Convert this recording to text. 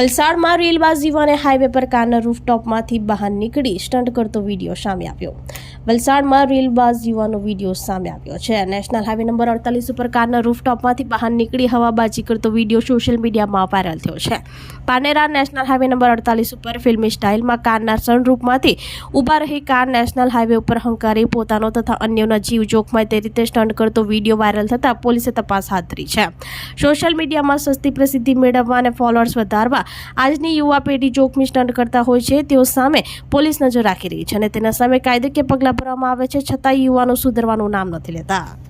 વલસાડમાં રેલબાઝ યુવાને હાઈવે પર કારના રૂફટોપમાંથી બહાર નીકળી સ્ટન્ટ કરતો વીડિયો સામે આવ્યો. વલસાડમાં રેલબાઝ યુવાનો વીડિયો સામે આવ્યો છે. નેશનલ હાઈવે નંબર અડતાલીસ ઉપર કારના રૂફટોપમાંથી બહાર નીકળી હવાબાજી કરતો વીડિયો સોશિયલ મીડિયામાં વાયરલ થયો છે. પાનેરા નેશનલ હાઈવે નંબર અડતાલીસ ઉપર ફિલ્મી સ્ટાઇલમાં કારના સનરૂપમાંથી ઊભા રહી કાર નેશનલ હાઈવે ઉપર હંકારી પોતાનો તથા અન્યોના જીવ જોખમાય તે રીતે સ્ટન્ટ કરતો વીડિયો વાયરલ થતાં પોલીસે તપાસ હાથ ધરી છે. સોશિયલ મીડિયામાં સસ્તી પ્રસિદ્ધિ મેળવવા અને ફોલોઅર્સ વધારવા આજની યુવા પેઢી જોખમી સ્ટન્ટ કરતા હોય છે. તેઓ સામે પોલીસ નજર રાખી રહી છે અને તેના સામે કાયદેકીય પગલાં ભરવામાં આવે છે છતાં યુવાનો સુધરવાનું નામ નથી લેતા.